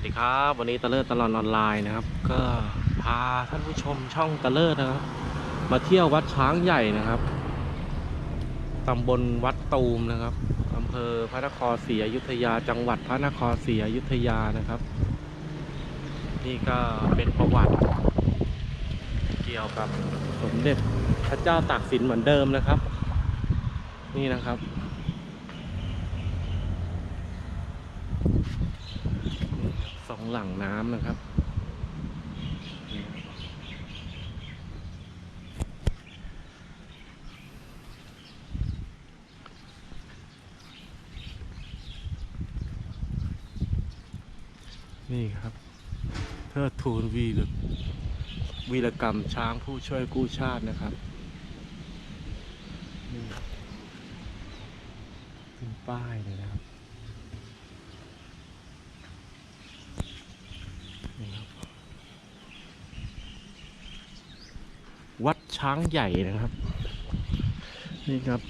วัสดีครับ วันนี้ตะเลิศตลอดออนไลน์นะครับ ก็พาท่านผู้ชมช่องตะเลิศนะครับ มาเที่ยววัดช้างใหญ่นะครับตำบลวัดตูมนะครับอำเภอพระนครศรีอยุธยา จังหวัดพระนครศรีอยุธยานะครับ นี่ก็เป็นประวัติ เกี่ยวกับสมเด็จพระเจ้าตากสินเหมือนเดิมนะครับ นี่นะครับ สองหลังน้ำนะครับนี่ครับเทิดทูนวีรวีรกรรมช้างผู้ช่วยกู้ชาตินะครับนี่เป็นป้ายเลยนะครับ นี่ครับ วัดช้างใหญ่นะครับ นี่ครับ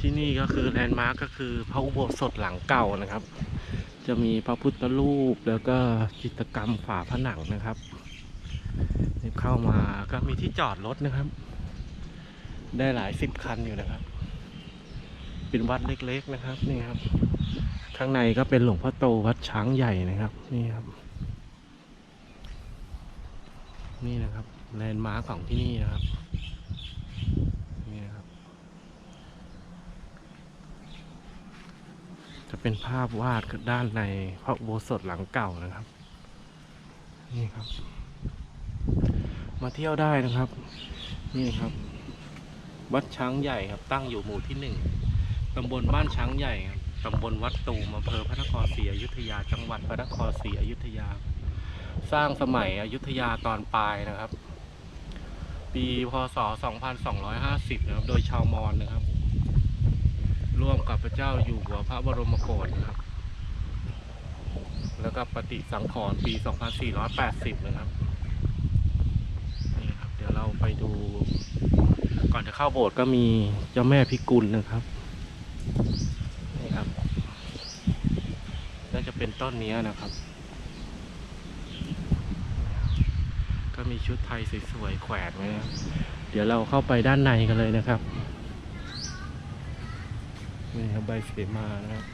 ที่นี่ก็คือแลนด์มาร์กก็คือพระอุโบสถหลังเก่านะครับ จะมีพระพุทธรูปแล้วก็จิตรกรรมฝาผนังนะครับนี่เข้ามาก็มีที่จอดรถนะครับ ได้หลายสิบคันอยู่นะครับ เป็นวัดเล็กๆนะครับนี่ครับ ข้างในก็เป็นหลวงพ่อโตวัดช้างใหญ่นะครับ นี่ครับ นี่นะครับ แลนด์มาร์คของที่นี่นะครับนี่นะครับ จะเป็นภาพวาดด้านในพระอุโบสถหลังเก่านะครับ นี่ครับ มาเที่ยวได้นะครับ นี่ครับ วัดช้างใหญ่ครับตั้งอยู่หมู่ที่หนึ่งตำบลบ้านช้างใหญ่ครับตำบลวัดตูมอำเภอพระนครศรีอยุธยา จังหวัดพระนครศรีอยุธยา สร้างสมัยอยุธยาตอนปลายนะครับ ปีพศ 2250 นะครับ โดยชาวมอญนะครับ ร่วมกับพระเจ้าอยู่หัวพระบรมโกศนะครับ แล้วก็ปฏิสังขรณ์ปี 2480 นะครับ นี่ครับ เดี๋ยวเราไปดู ก่อนจะเข้าโบสถ์ก็มีเจ้าแม่พิกุลนะครับ นี่ครับ น่าจะเป็นต้นนี้นะครับ ก็มีชุดไทยสวยๆแขวนไว้นะเดี๋ยวเราเข้าไปด้านในกันเลยนะครับ นี่ครับใบเสมานะครับ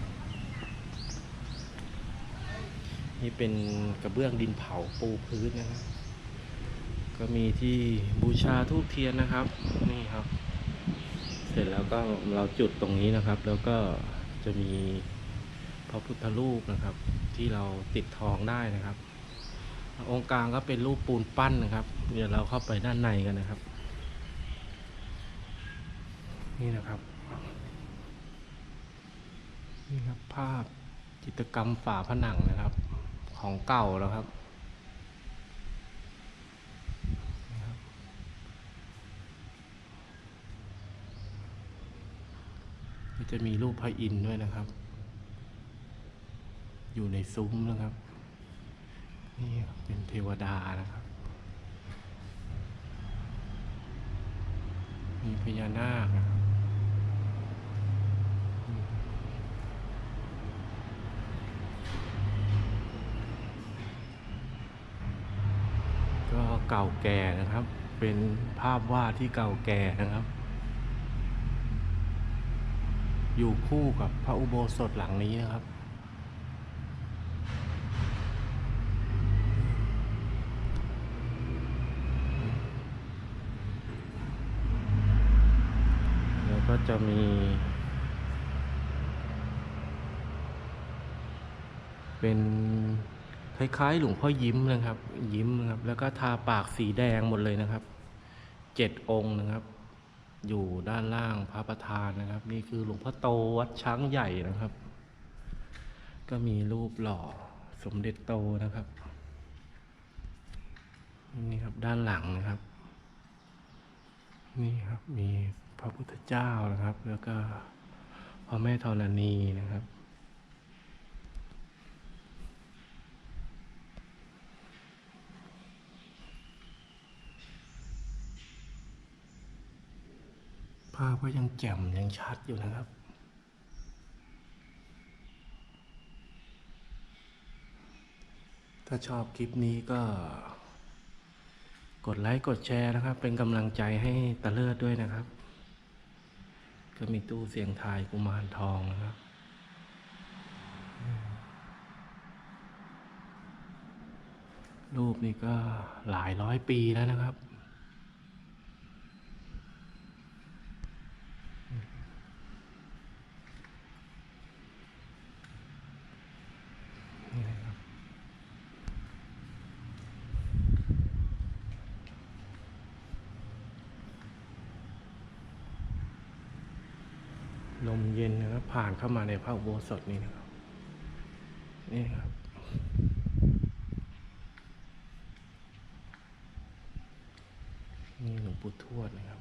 นี่เป็นกระเบื้องดินเผาปูพื้นนะครับ ก็มีที่บูชาทูบเทียนนะครับ นี่ครับ เสร็จแล้วก็เราจุดตรงนี้นะครับ แล้วก็จะมีพระพุทธรูปนะครับ ที่เราติดทองได้นะครับ องค์กลางก็เป็นรูปปูนปั้นนะครับ เดี๋ยวเราเข้าไปด้านในกันนะครับ นี่นะครับนี่ครับภาพจิตรกรรมฝาผนังนะครับ ของเก่าแล้วครับจะมีรูปพระอินทร์ด้วยนะครับ อยู่ในซุ้มนะครับ นี่เป็นเทวดานะครับ มีพญานาคนะครับก็เก่าแก่นะครับ เป็นภาพวาดที่เก่าแก่นะครับ อยู่คู่กับพระอุโบสถหลังนี้นะครับ แล้วก็ จะมี เป็นคล้ายๆ หลวงพ่อยิ้มนะครับ ยิ้มนะครับ แล้วก็ทาปากสีแดงหมดเลยนะครับ เจ็ดองค์นะครับ อยู่ด้านล่างพระประธานนะครับ นี่คือหลวงพ่อโตวัดช้างใหญ่นะครับ ก็มีรูปหล่อสมเด็จโตนะครับ นี่ครับด้านหลังนะครับ นี่ครับมี พระพุทธเจ้านะครับ แล้วก็พระแม่ธรณีนะครับ ภาพก็ยังแจ่มยังชัดอยู่นะครับถ้าชอบคลิปนี้ก็ กดไลค์ กดแชร์นะครับ เป็นกำลังใจให้ตะเลิศด้วยนะครับ ก็มีตู้เสียงทายกุมารทองนะครับรูปนี้ก็หลายร้อยปีแล้วนะครับ ลมเย็นนะครับผ่านเข้ามาในพระอุโบสถนี่นะครับ นี่ครับนี่หลวงปู่ทวดนะครับ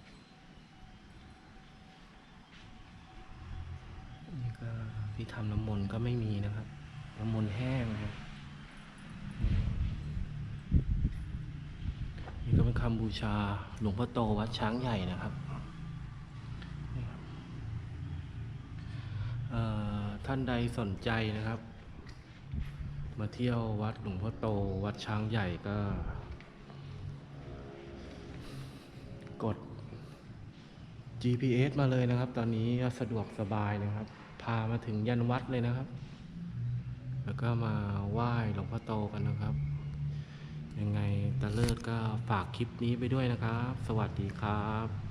นี่ก็ที่ทำน้ำมนต์ก็ไม่มีนะครับ น้ำมนต์แห้งนะครับนี่ก็เป็นคำบูชาหลวงพ่อโตวัดช้างใหญ่นะครับนี่ครับเอ่อ ท่านใดสนใจนะครับ มาเที่ยววัดหลวงพ่อโตวัดช้างใหญ่ก็ กด GPS มาเลยนะครับ ตอนนี้ก็สะดวกสบายนะครับ พามาถึงยันวัดเลยนะครับ แล้วก็มาไหว้หลวงพ่อโตกันนะครับ ยังไงตะเลิศก็ฝากคลิปนี้ไปด้วยนะครับ สวัสดีครับ